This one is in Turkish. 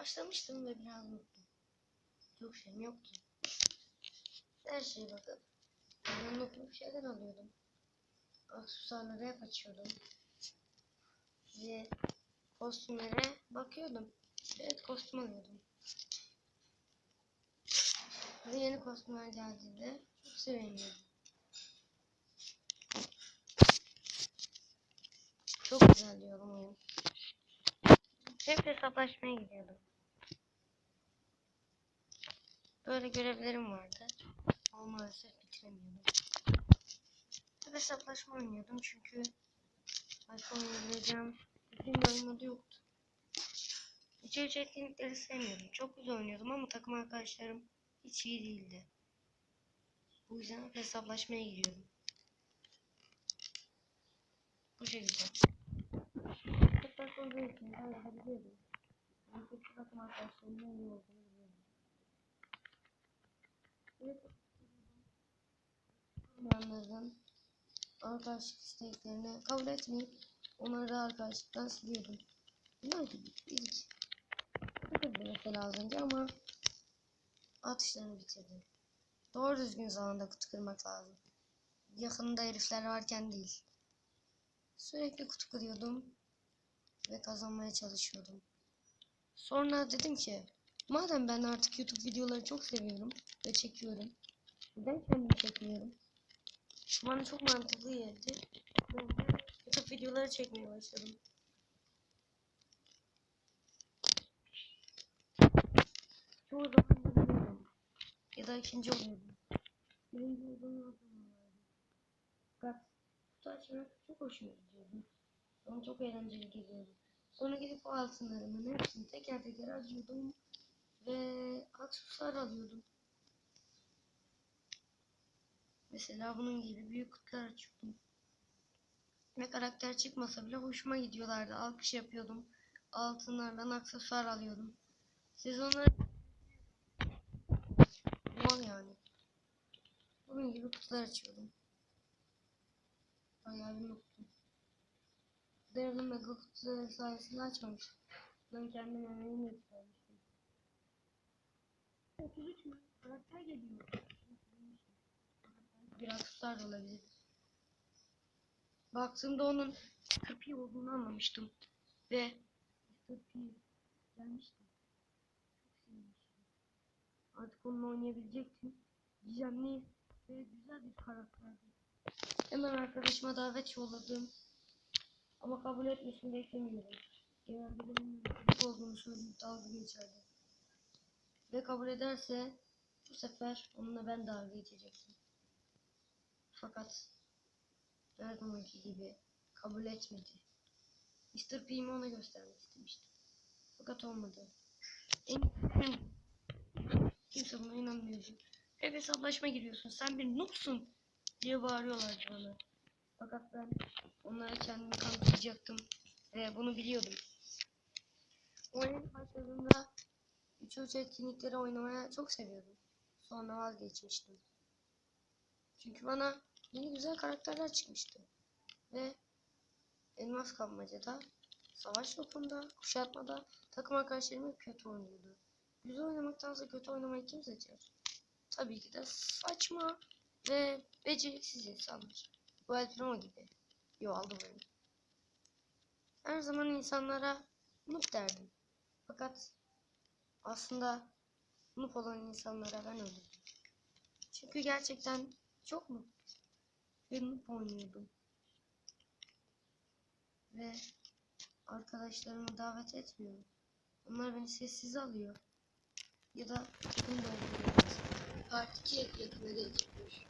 Başlamıştım ve biraz unuttum. Çok şeyim yoktu. Her şeye bakıp yanına bir şeyler alıyordum. Aksesuarları hep açıyordum. Ve kostümlere bakıyordum. Evet kostüm alıyordum. Ve yeni kostümler geldiğinde çok seviniyordum. Çok güzel diyorum oyun. Hep hesaplaşmaya gidiyordum. Böyle görevlerim vardı. Ama maalesef bitiremiyordum. Hep hesaplaşma oynuyordum çünkü başka oynayacağım oyun modu yoktu. İçe üç etkinlikleri sevmiyordum. Çok güzel oynuyordum ama takım arkadaşlarım hiç iyi değildi. Bu yüzden hesaplaşmaya giriyordum. Bu şekilde. Zevkini galiba biliyordum. Ama kötü takım arkadaşlarımın iyi olduğunu biliyordum. Evet. Olmayanların arkadaşlık isteklerini kabul etmeyip onları da arkadaşlıktan siliyordum. Bunlar gibi ilk Sıkıldı mesela az önce ama atışlarını bitirdim. Doğru düzgün zamanda kutu kırmak lazım. Yakında herifler varken değil. Sürekli kutu kırıyordum ve kazanmaya çalışıyordum. Sonra dedim ki madem ben artık YouTube videoları çok seviyorum ve çekiyorum. Neden kendim çekmiyorum? Şu bana çok mantıklı geldi. YouTube videoları çekmeye başladım. Çoğu zaman bilmiyordum. Ya da ikinci oluyordum. Birinci olduğumu hatırlamıyorum. Kutu açmak çok hoşuma gidiyordu. Bana çok eğlenceli geliyordu. Sonra gidip o altınlarımın hepsini teker teker harcıyordum. Ve aksesuar alıyordum. Mesela bunun gibi büyük kutular açıyordum. Ve karakter çıkmasa bile hoşuma gidiyorlardı. Alkış yapıyordum. Altınlardan aksesuar alıyordum. Sezonları Mal yani. Bunun gibi kutular açıyordum. Bayağı bir mutlu. Devrim mega kutuları sayesinde açmamıştım. Ben kendim emeğimle yükselmiştim. 33 mü? Karakter geliyor. Bir aksesuar da olabilir. Baktığımda onun Mr. Olduğunu anlamıştım. Ve Mr. P gelmişti. Çok sevmiştim. Artık onunla oynayabilecektim. Gizemli ve güzel bir karakterdi. Hemen arkadaşıma davet yolladım. Ama kabul etmesini beklemiyorum. Benim çocuk olduğunu söyleyip dalga geçerdi. Ve kabul ederse bu sefer onunla ben dalga geçecektim. Fakat her zamanki gibi kabul etmedi. Mr. P'mi ona göstermek istemiştim. Fakat olmadı. En Kimse buna inanmıyor. Hep hesaplaşma giriyorsun. Sen bir noobsun diye bağırıyorlar bana. Fakat ben onlara kendimi kanıtlayacaktım. Ve bunu biliyordum. Oyun başladığında 3-3 etkinlikleri oynamaya çok seviyordum. Sonra vazgeçmiştim. Çünkü bana yeni güzel karakterler çıkmıştı. Ve elmas kapmacada, savaş topunda, kuşatmada takım arkadaşlarım kötü oynuyordu. Güzel oynamaktansa kötü oynamayı kim seçer? Tabii ki de saçma ve beceriksiz insanlar. Bu El Primo gibi. Yo aldım oyunu. Her zaman insanlara noob derdim. Fakat aslında noob olan insanlara ben öldürdüm. Çünkü gerçekten çok noob. Ve noob oynuyordum. Ve arkadaşlarımı davet etmiyorum. Onlar beni sessiz alıyor ya da bunu dolduruyoruz. Part 2 yakında gelecekmiş.